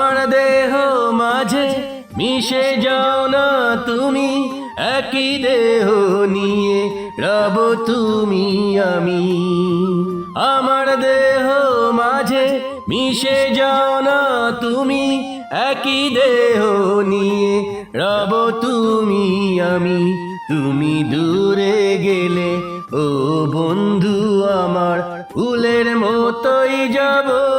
আমার দেহ মাঝে মিশে যাও না তুমি, একই দেহ নিয়ে রব তুমি আমি। আমার দেহ মাঝে মিশে যাও না তুমি, একই দেহ নিয়ে রব তুমি আমি। তুমি দূরে গেলে, ও বন্ধু আমার, ফুলের মতোই যাব।